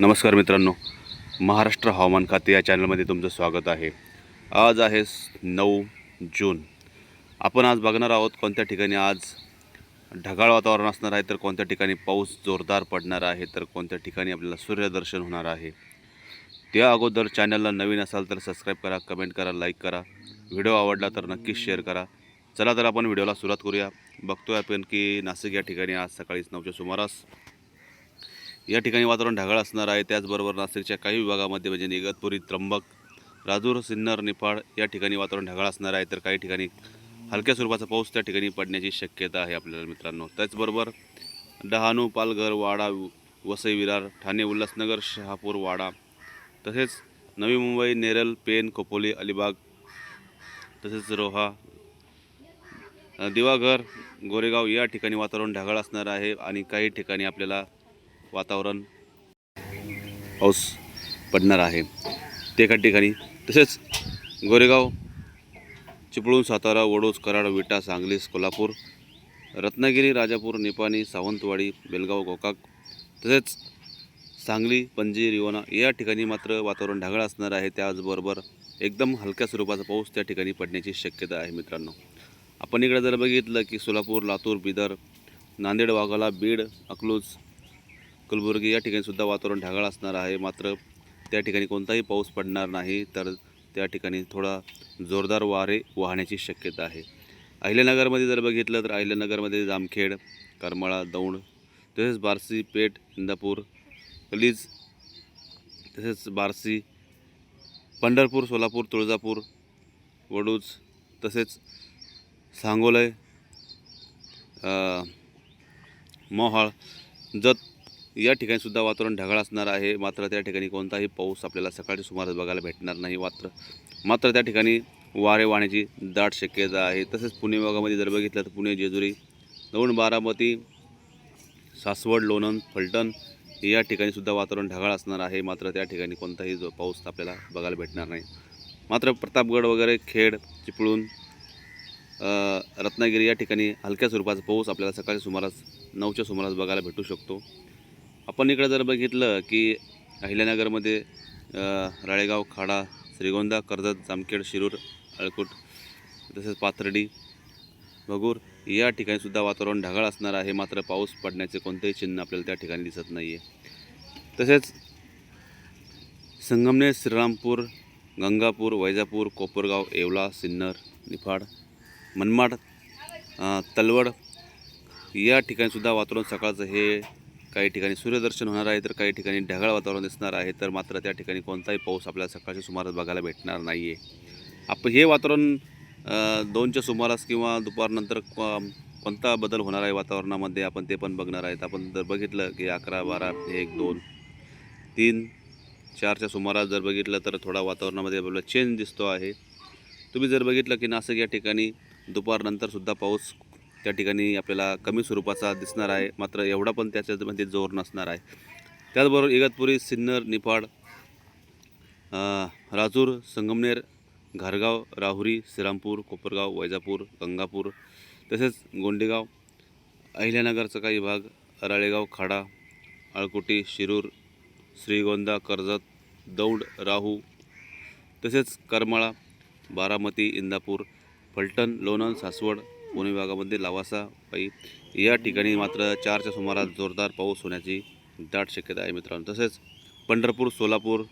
नमस्कार मित्रांनो. महाराष्ट्र हवामान खाते या चॅनलमध्ये तुमचं स्वागत आहे. आज आहे नऊ जून. आपण आज बघणार आहोत कोणत्या ठिकाणी आज ढगाळ वातावरण असणार आहे तर कोणत्या ठिकाणी पाऊस जोरदार पडणार आहे तर कोणत्या ठिकाणी आपल्याला सूर्यदर्शन होणार आहे. त्या अगोदर चॅनलला नवीन असाल तर सबस्क्राईब करा कमेंट करा लाईक करा. व्हिडिओ आवडला तर नक्कीच शेअर करा. चला तर आपण व्हिडिओला सुरुवात करूया. बघतोय आपण की नाशिक या ठिकाणी आज सकाळीच नऊच्या सुमारास या ठिकाणी वातावरण ढगाळ असणार आहे. त्याचबरोबर नाशिकच्या काही विभागामध्ये म्हणजे इगतपुरी त्र्यंबक राजूर सिन्नर निफाड या ठिकाणी वातावरण ढगाळ असणार आहे. तर काही ठिकाणी हलक्या स्वरूपाचा पाऊस त्या ठिकाणी पडण्याची शक्यता आहे आपल्याला मित्रांनो. त्याचबरोबर डहाणू पालघर वाडा वसई विरार ठाणे उल्हासनगर शहापूर वाडा तसेच नवी मुंबई नेरल पेन खोपोली अलिबाग तसेच रोहा दिवाघर गोरेगाव या ठिकाणी वातावरण ढगाळ असणार आहे. आणि काही ठिकाणी आपल्याला वातावरण पाऊस पडणार आहे. ते एका ठिकाणी. तसेच गोरेगाव चिपळूण सातारा वडोज कराड विटा सांगलीस कोल्हापूर रत्नागिरी राजापूर निपाणी सावंतवाडी बेलगाव गोकाक तसेच सांगली पणजी रिवणा या ठिकाणी मात्र वातावरण ढगाळ असणार आहे. त्याचबरोबर एकदम हलक्या स्वरूपाचा पाऊस त्या ठिकाणी पडण्याची शक्यता आहे मित्रांनो. आपण इकडे जर बघितलं की सोलापूर लातूर बिदर नांदेड वाघाला बीड अकलूज कलबुर्गी या ठिकाणी सुद्धा वातावरण ढगाळ असणार आहे. मात्र त्या ठिकाणी कोणताही पाऊस पडणार नाही तर त्या ठिकाणी थोडा जोरदार वारे वाहण्याची शक्यता आहे. अहिल्यानगरमध्ये जर बघितलं तर अहिल्यानगरमध्ये जामखेड करमाळा दौंड तसेच बारसी पेठ इंदापूर कलीज तसेच बारसी पंढरपूर सोलापूर तुळजापूर वडूज तसेच सांगोलय मोहाळ जत या ठिकाणी सुद्धा वातावरण ढगाळ असणार आहे. मात्र त्या ठिकाणी कोणताही पाऊस आपल्याला सकाळच्या सुमारास बघायला भेटणार नाही. मात्र मात्र त्या ठिकाणी वारे वाहण्याची दाट शक्यता आहे. तसेच पुणे भागामध्ये जर बघितलं तर पुणे जेजुरी दौंड बारामती सासवड लोणंद फलटण या ठिकाणी सुद्धा वातावरण ढगाळ असणार आहे. मात्र त्या ठिकाणी कोणताही जो पाऊस आपल्याला बघायला भेटणार नाही. मात्र प्रतापगड वगैरे खेड चिपळूण रत्नागिरी या ठिकाणी हलक्या स्वरूपाचा पाऊस आपल्याला सकाळच्या सुमारास नऊच्या सुमारास बघायला भेटू शकतो. आपण इकडं जर बघितलं की अहिल्यानगरमध्ये राळेगाव खाडा श्रीगोंदा कर्जत जामखेड शिरूर अळकुट तसेच पाथर्डी भगूर या ठिकाणीसुद्धा वातावरण ढगाळ असणार आहे. मात्र पाऊस पडण्याचे कोणतेही चिन्ह आपल्याला त्या ठिकाणी दिसत नाही आहे तसेच संगमनेर श्रीरामपूर गंगापूर वैजापूर कोपरगाव येवला सिन्नर निफाड मनमाड तलवड या ठिकाणीसुद्धा वातावरण सकाळचं हे काही ठिकाणी सूर्यदर्शन होणार आहे तर काही ठिकाणी ढगाळ वातावरण दिसणार आहे तर मात्र त्या ठिकाणी कोणताही पाऊस आपल्याला सकाळच्या सुमारास बघायला भेटणार नाही आहे आप हे वातावरण दोनच्या सुमारास किंवा दुपारनंतर कोणता बदल होणार आहे वातावरणामध्ये आपण ते पण बघणार आहेत. आपण जर बघितलं की अकरा बारा एक दोन तीन चारच्या सुमारास जर बघितलं तर थोडा वातावरणामध्ये आपल्याला चेंज दिसतो आहे. तुम्ही जर बघितलं की नाशिक या ठिकाणी दुपारनंतरसुद्धा पाऊस त्या ठिकाणी आपल्याला कमी स्वरूपाचा दिसणार आहे. मात्र एवढा पण त्याच्यामध्ये जोर नसणार आहे. त्याचबरोबर इगतपुरी सिन्नर निफाड राजूर संगमनेर घारगाव राहुरी श्रीरामपूर कोपरगाव वैजापूर गंगापूर तसेच गोंडेगाव अहिल्यानगरचा काही भाग राळेगाव खाडा अळकुटी शिरूर श्रीगोंदा कर्जत दौंड राहू तसेच करमाळा बारामती इंदापूर फलटण लोणंद सासवड पुणे विभागामध्ये लावासा पाई या ठिकाणी मात्र चारच्या सुमारास जोरदार पाऊस होण्याची दाट शक्यता आहे मित्रांनो. तसेच पंढरपूर सोलापूर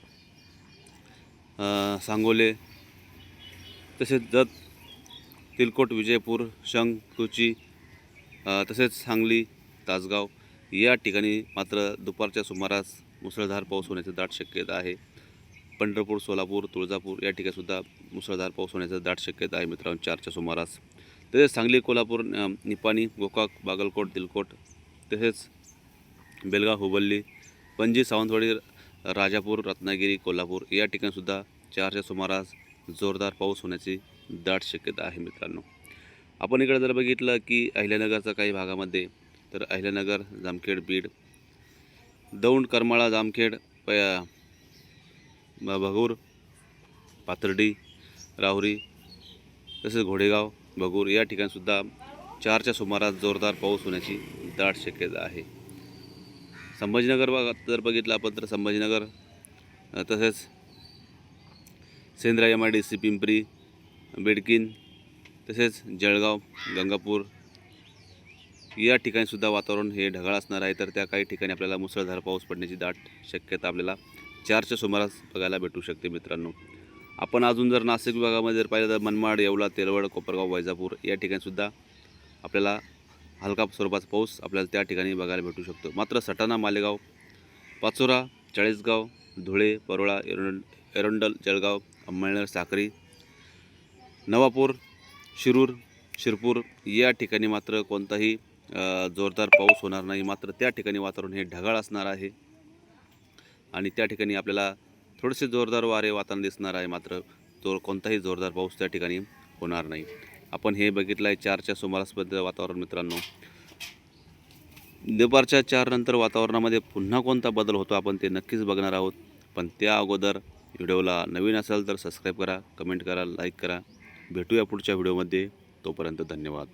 सांगोले तसेच जत तिलकोट विजयपूर शंख तुची तसेच सांगली तासगाव या ठिकाणी मात्र दुपारच्या सुमारास मुसळधार पाऊस होण्याची दाट शक्यता आहे. पंढरपूर सोलापूर तुळजापूर या ठिकाणी सुद्धा मुसळधार पाऊस होण्याची दाट शक्यता आहे मित्रांनो चारच्या सुमारास. तसेच सांगली कोल्हापूर निपाणी गोकाक बागलकोट दिलकोट तसेच बेलगाव हुबल्ली पणजी सावंतवाडी राजापूर रत्नागिरी कोल्हापूर या ठिकाणीसुद्धा चारच्या सुमारास जोरदार पाऊस होण्याची दाट शक्यता आहे मित्रांनो. आपण इकडे जर बघितलं की अहिल्यानगरच्या काही भागामध्ये तर अहिल्यानगर जामखेड बीड दौंड करमाळा जामखेड प भगूर पाथर्डी राहुरी तसेच घोडेगाव भगूर या ठिकाणीसुद्धा चारच्या सुमारास जोरदार पाऊस होण्याची दाट शक्यता आहे. संभाजीनगर भागात जर बघितलं आपण तर संभाजीनगर तसेच Shendra M I D C Pimpri Bidkin तसेच जळगाव गंगापूर या ठिकाणीसुद्धा वातावरण हे ढगाळ असणार आहे. तर त्या काही ठिकाणी आपल्याला मुसळधार पाऊस पडण्याची दाट शक्यता आपल्याला चारच्या सुमारास बघायला भेटू शकते मित्रांनो. आपण अजून जर नाशिक विभागामध्ये जर पाहिलं तर मनमाड येवला तेलवड कोपरगाव वैजापूर या ठिकाणीसुद्धा आपल्याला हलका स्वरूपाचा पाऊस आपल्याला त्या ठिकाणी बघायला भेटू शकतो. मात्र सटाणा मालेगाव पाचोरा चाळीसगाव धुळे परोळा एरोंड एरोंडल जळगाव अंमळनेर साक्री नवापूर शिरूर शिरपूर या ठिकाणी मात्र कोणताही जोरदार पाऊस होणार नाही. मात्र त्या ठिकाणी वातावरण हे ढगाळ असणार आहे. आणि त्या ठिकाणी आपल्याला थोडेसे जोरदार वारे वातावरण दिसणार आहे मात्र तो कोणताही जोरदार पाऊस त्या ठिकाणी होणार नाही. आपण हे बघितलं आहे चारच्या सुमारासबद्दल वातावरण मित्रांनो. दुपारच्या चार नंतर वातावरणामध्ये पुन्हा कोणता बदल होतो आपण ते नक्कीच बघणार आहोत. पण त्या अगोदर व्हिडिओला नवीन असेल तर सबस्क्राईब करा कमेंट करा लाईक करा. भेटूया पुढच्या व्हिडिओमध्ये. तोपर्यंत धन्यवाद.